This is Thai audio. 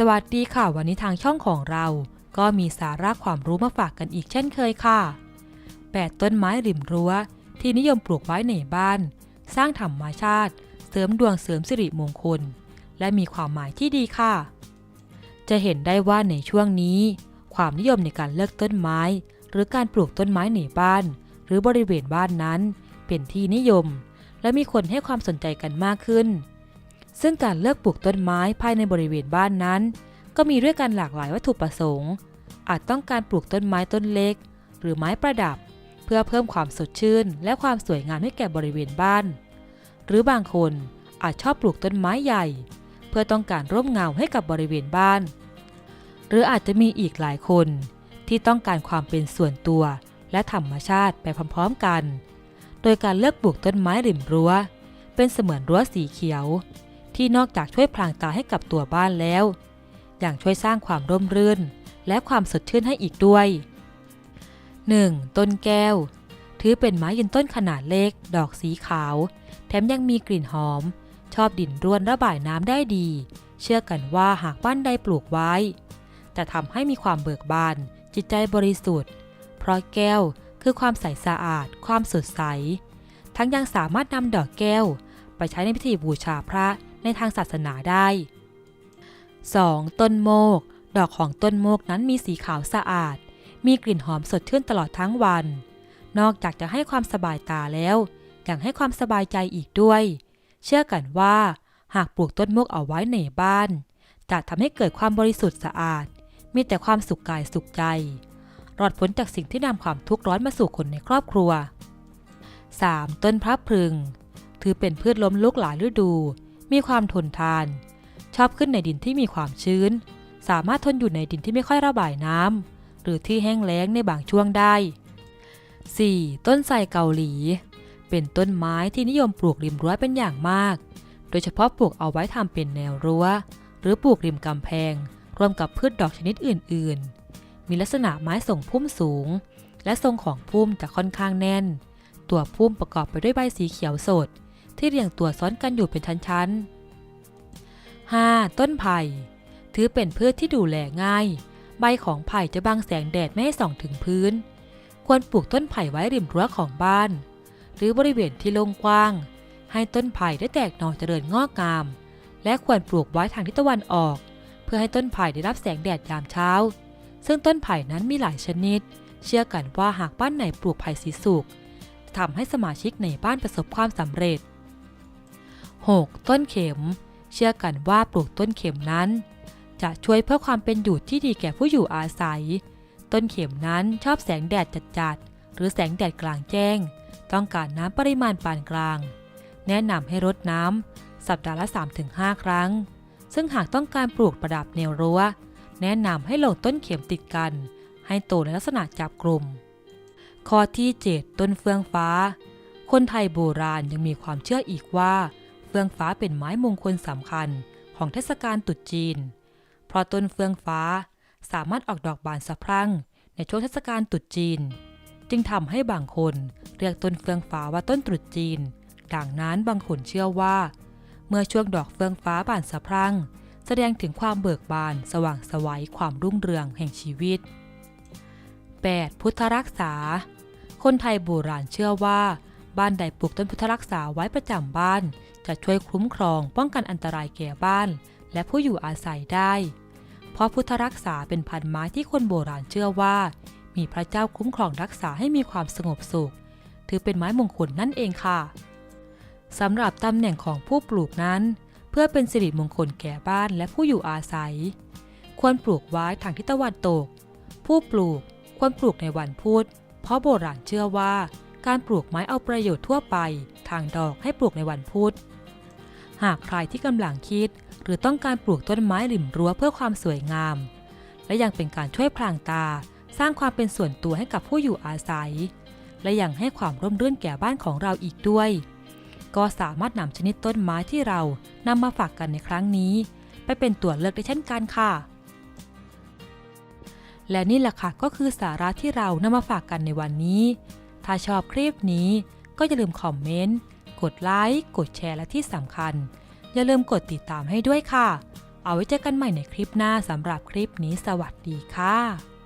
สวัสดีค่ะ วันนี้ทางช่องของเรา ก็มีสาระความรู้มาฝากกันอีกเช่นเคยค่ะ 8 ต้นไม้ริมรั้ว ที่นิยมปลูกไว้ในบ้าน สร้างธรรมชาติ เสริมดวงเสริมสิริมงคล และมีความหมายที่ดีค่ะ จะเห็นได้ว่าในช่วงนี้ ความนิยมในการเลือกต้นไม้ หรือการปลูกต้นไม้ในบ้าน หรือบริเวณบ้านนั้น เป็นที่นิยม และมีคนให้ความสนใจกันมากขึ้น ซึ่งการเลือกปลูกต้นไม้ภายในบริเวณบ้านนั้น ก็มีด้วยกันหลากหลายวัตถุประสงค์ อาจต้องการปลูกต้นไม้ต้นเล็ก หรือไม้ประดับ เพื่อเพิ่มความสดชื่น และความสวยงามให้แก่บริเวณบ้าน หรือบางคนอาจชอบปลูกต้นไม้ใหญ่ เพื่อต้องการร่มเงาให้กับบริเวณบ้าน หรืออาจจะมีอีกหลายคน ที่ต้องการความเป็นส่วนตัว และธรรมชาติไปพร้อมๆกัน โดยการเลือกปลูกต้นไม้ริมรั้ว เป็นเสมือนรั้วสีเขียว ที่นอกจากช่วยพรางตาให้กับตัวบ้านแล้วอย่างช่วยสร้างความร่มรื่น และความสดชื่นให้อีกด้วย 1. ต้นแก้ว ถือเป็นไม้ยืนต้นขนาดเล็ก ดอกสีขาว แถมยังมีกลิ่นหอม ชอบดินร่วนระบายน้ำได้ดี เชื่อกันว่าหากบ้านใดปลูกไว้ จะทำให้มีความเบิกบาน จิตใจบริสุทธิ์ เพราะแก้วคือความใสสะอาด ความสดใส ทั้งยังสามารถนำดอกแก้ว ไปใช้ในพิธีบูชาพระ ในทางศาสนาได้ 2. ต้นโมก ดอกของต้นโมกนั้นมีสีขาวสะอาด มีกลิ่นหอมสดชื่นตลอดทั้งวัน นอกจากจะให้ความสบายตาแล้ว ยังให้ความสบายใจอีกด้วย เชื่อกันว่า หากปลูกต้นโมกเอาไว้ในบ้าน จะทำให้เกิดความบริสุทธิ์สะอาด มีแต่ความสุขกายสุขใจ รอดพ้นจากสิ่งที่นำความทุกข์ร้อนมาสู่คนในครอบครัว 3. ต้นพระพรึง ถือเป็นพืชล้มลุกหลายฤดู มีความทนทาน ชอบขึ้นในดินที่มีความชื้น สามารถทนอยู่ในดินที่ไม่ค่อยระบายน้ำหรือที่แห้งแล้งในบางช่วงได้ 4. ต้นไทรเกาหลี เป็นต้นไม้ที่นิยมปลูกริมรั้วเป็นอย่างมาก โดยเฉพาะปลูกเอาไว้ทำเป็นแนวรั้ว หรือปลูกริมกำแพง รวมกับพืชดอกชนิดอื่น ๆ มีลักษณะไม้ทรงพุ่มสูง และทรงของพุ่มจะค่อนข้างแน่น ตัวพุ่มประกอบไปด้วยใบสีเขียวสด ที่เรียงตัวซ้อนกันอยู่เป็นชั้นๆ 5. ต้นไผ่ ถือเป็นพืชที่ดูแลง่าย ใบของไผ่จะบังแสงแดดไม่ให้ส่องถึงพื้น ควรปลูกต้นไผ่ไว้ริมรั้วของบ้าน หรือบริเวณที่โล่งกว้าง ให้ต้นไผ่ได้แตกหน่อเจริญงอกงาม และควรปลูกไว้ทางทิศตะวันออก เพื่อให้ต้นไผ่ได้รับแสงแดดยามเช้า ซึ่งต้นไผ่นั้นมีหลายชนิด เชื่อกันว่าหากบ้านไหนปลูกไผ่สีสุกจะทำให้สมาชิกในบ้านประสบความสำเร็จ 6. ต้นเข็ม เชื่อกันว่าปลูกต้นเข็มนั้น จะช่วยเพื่อความเป็นอยู่ที่ดีแก่ผู้อยู่อาศัย ต้นเข็มนั้นชอบแสงแดดจัดๆ หรือแสงแดดกลางแจ้ง ต้องการน้ำปริมาณปานกลาง แนะนำให้รดน้ำสัปดาห์ละ 3-5 ครั้ง ซึ่งหากต้องการปลูกประดับแนวรั้ว แนะนำให้ลงต้นเข็มติดกัน ให้โตในลักษณะจับกลุ่ม ข้อที่ 7 ต้นเฟื่องฟ้า คนไทยโบราณยังมีความเชื่ออีกว่า เฟืองฟ้าเป็นไม้มงคลสำคัญของเทศกาลตรุษจีน เพราะต้นเฟืองฟ้าสามารถออกดอกบานสะพรั่ง ในช่วงเทศกาลตรุษจีน จึงทำให้บางคนเรียกต้นเฟืองฟ้าว่าต้นตรุษจีน ดังนั้นบางคนเชื่อว่า เมื่อช่วงดอกเฟืองฟ้าบานสะพรั่ง แสดงถึงความเบิกบานสว่างสวัยความรุ่งเรืองแห่งชีวิต 8. พุทธรักษา คนไทยโบราณเชื่อว่า บ้านใดปลูกต้นพุทธรักษาไว้ประจำบ้าน จะช่วยคุ้มครองป้องกันอันตรายแก่บ้าน และผู้อยู่อาศัยได้ เพราะพุทธรักษาเป็นพันไม้ที่คนโบราณเชื่อว่า มีพระเจ้าคุ้มครองรักษาให้มีความสงบสุข ถือเป็นไม้มงคลนั่นเองค่ะสำหรับตำแหน่งของผู้ปลูกนั้น เพื่อเป็นสิริมงคลแก่บ้านและผู้อยู่อาศัย ควรปลูกไว้ทางทิศตะวันตก ผู้ปลูกควรปลูกในวันพุธเพราะโบราณเชื่อว่า การปลูกไม้เอาประโยชน์ทั่วไป ทางดอกให้ปลูกในวันพุธ หากใครที่กำลังคิด หรือต้องการปลูกต้นไม้ริมรั้วเพื่อความสวยงาม และยังเป็นการช่วยพรางตา สร้างความเป็นส่วนตัวให้กับผู้อยู่อาศัย และยังให้ความร่มรื่นแก่บ้านของเราอีกด้วย ก็สามารถนำชนิดต้นไม้ที่เรานำมาฝากกันในครั้งนี้ ไปเป็นตัวเลือกได้เช่นกันค่ะ และนี่แหละค่ะก็คือสาระที่เรานำมาฝากกันในวันนี้ ถ้าชอบคลิปนี้ก็อย่าลืมคอมเมนต์ กดไลค์ กดแชร์และที่สำคัญ อย่าลืมกดติดตามให้ด้วยค่ะ เอาไว้เจอกันใหม่ในคลิปหน้าสำหรับคลิปนี้สวัสดีค่ะ